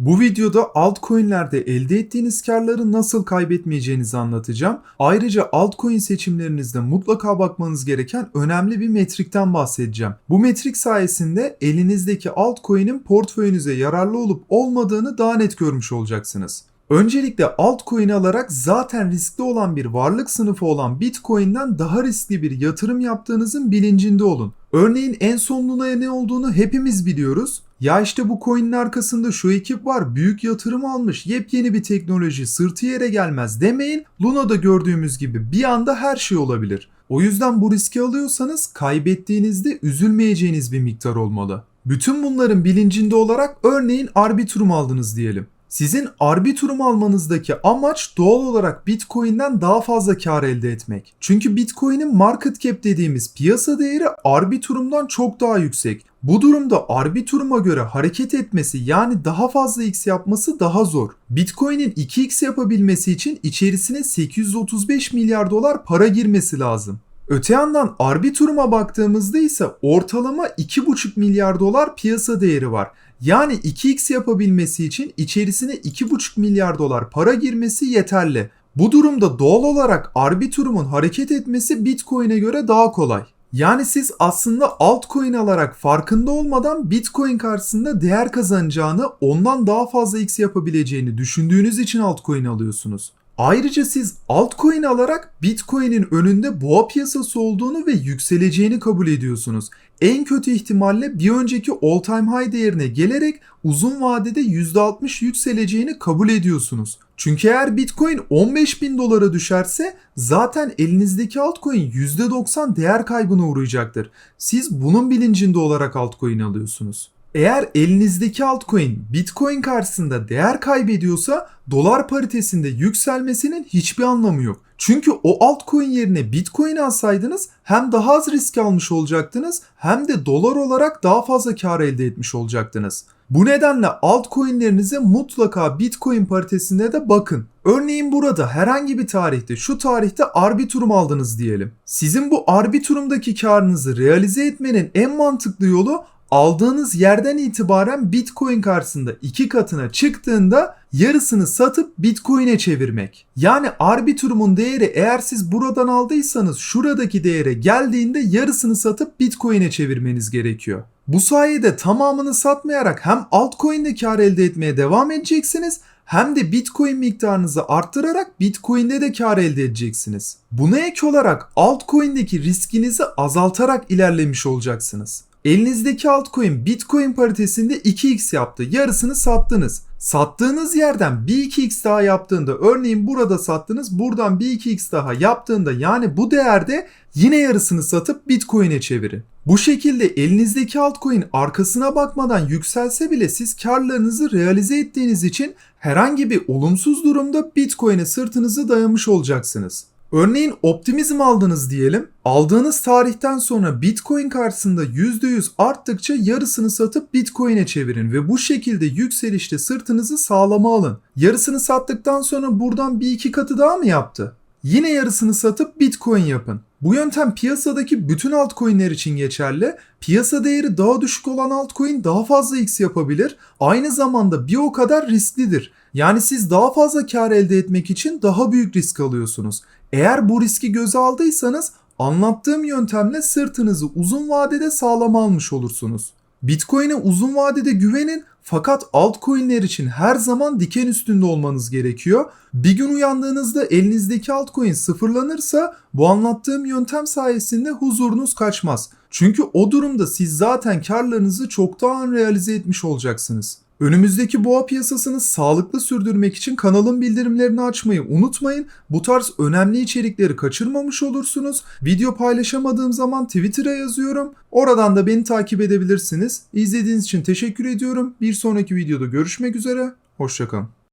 Bu videoda altcoin'lerde elde ettiğiniz karları nasıl kaybetmeyeceğinizi anlatacağım. Ayrıca altcoin seçimlerinizde mutlaka bakmanız gereken önemli bir metrikten bahsedeceğim. Bu metrik sayesinde elinizdeki altcoin'in portföyünüze yararlı olup olmadığını daha net görmüş olacaksınız. Öncelikle altcoin alarak zaten riskli olan bir varlık sınıfı olan Bitcoin'den daha riskli bir yatırım yaptığınızın bilincinde olun. Örneğin en son Luna'ya ne olduğunu hepimiz biliyoruz. Ya işte bu coin'in arkasında şu ekip var, büyük yatırım almış, yepyeni bir teknoloji, sırtı yere gelmez demeyin. Luna'da gördüğümüz gibi bir anda her şey olabilir. O yüzden bu riski alıyorsanız kaybettiğinizde üzülmeyeceğiniz bir miktar olmalı. Bütün bunların bilincinde olarak örneğin Arbitrum aldınız diyelim. Sizin Arbitrum almanızdaki amaç doğal olarak Bitcoin'den daha fazla kar elde etmek. Çünkü Bitcoin'in market cap dediğimiz piyasa değeri Arbitrum'dan çok daha yüksek. Bu durumda Arbitrum'a göre hareket etmesi yani daha fazla X yapması daha zor. Bitcoin'in 2X yapabilmesi için içerisine 835 milyar dolar para girmesi lazım. Öte yandan Arbitrum'a baktığımızda ise ortalama 2,5 milyar dolar piyasa değeri var. Yani 2x yapabilmesi için içerisine 2,5 milyar dolar para girmesi yeterli. Bu durumda doğal olarak Arbitrum'un hareket etmesi Bitcoin'e göre daha kolay. Yani siz aslında altcoin alarak farkında olmadan Bitcoin karşısında değer kazanacağını, ondan daha fazla X yapabileceğini düşündüğünüz için altcoin alıyorsunuz. Ayrıca siz altcoin alarak Bitcoin'in önünde boğa piyasası olduğunu ve yükseleceğini kabul ediyorsunuz. En kötü ihtimalle bir önceki all time high değerine gelerek uzun vadede %60 yükseleceğini kabul ediyorsunuz. Çünkü eğer Bitcoin 15 bin dolara düşerse zaten elinizdeki altcoin %90 değer kaybına uğrayacaktır. Siz bunun bilincinde olarak altcoin alıyorsunuz. Eğer elinizdeki altcoin Bitcoin karşısında değer kaybediyorsa dolar paritesinde yükselmesinin hiçbir anlamı yok. Çünkü o altcoin yerine Bitcoin alsaydınız hem daha az risk almış olacaktınız hem de dolar olarak daha fazla kar elde etmiş olacaktınız. Bu nedenle altcoin'lerinize mutlaka Bitcoin paritesinde de bakın. Örneğin burada herhangi bir tarihte şu tarihte Arbitrum aldınız diyelim. Sizin bu Arbitrum'daki karınızı realize etmenin en mantıklı yolu aldığınız yerden itibaren Bitcoin karşısında iki katına çıktığında yarısını satıp Bitcoin'e çevirmek. Yani Arbitrum'un değeri eğer siz buradan aldıysanız şuradaki değere geldiğinde yarısını satıp Bitcoin'e çevirmeniz gerekiyor. Bu sayede tamamını satmayarak hem altcoin'de kar elde etmeye devam edeceksiniz hem de Bitcoin miktarınızı arttırarak Bitcoin'de de kar elde edeceksiniz. Buna ek olarak altcoin'deki riskinizi azaltarak ilerlemiş olacaksınız. Elinizdeki altcoin Bitcoin paritesinde 2x yaptı. Yarısını sattınız. Sattığınız yerden bir 2x daha yaptığında örneğin burada sattınız buradan bir 2x daha yaptığında yani bu değerde yine yarısını satıp Bitcoin'e çevirin. Bu şekilde elinizdeki altcoin arkasına bakmadan yükselse bile siz karlarınızı realize ettiğiniz için herhangi bir olumsuz durumda Bitcoin'e sırtınızı dayamış olacaksınız. Örneğin optimizm aldınız diyelim. Aldığınız tarihten sonra Bitcoin karşısında %100 arttıkça yarısını satıp Bitcoin'e çevirin ve bu şekilde yükselişte sırtınızı sağlama alın. Yarısını sattıktan sonra buradan bir iki katı daha mı yaptı? Yine yarısını satıp Bitcoin yapın. Bu yöntem piyasadaki bütün altcoin'ler için geçerli. Piyasa değeri daha düşük olan altcoin daha fazla X yapabilir. Aynı zamanda bir o kadar risklidir. Yani siz daha fazla kar elde etmek için daha büyük risk alıyorsunuz. Eğer bu riski göze aldıysanız anlattığım yöntemle sırtınızı uzun vadede sağlam almış olursunuz. Bitcoin'e uzun vadede güvenin fakat altcoin'ler için her zaman diken üstünde olmanız gerekiyor. Bir gün uyandığınızda elinizdeki altcoin sıfırlanırsa bu anlattığım yöntem sayesinde huzurunuz kaçmaz. Çünkü o durumda siz zaten karlarınızı çoktan realize etmiş olacaksınız. Önümüzdeki boğa piyasasını sağlıklı sürdürmek için kanalın bildirimlerini açmayı unutmayın. Bu tarz önemli içerikleri kaçırmamış olursunuz. Video paylaşamadığım zaman Twitter'a yazıyorum. Oradan da beni takip edebilirsiniz. İzlediğiniz için teşekkür ediyorum. Bir sonraki videoda görüşmek üzere. Hoşçakalın.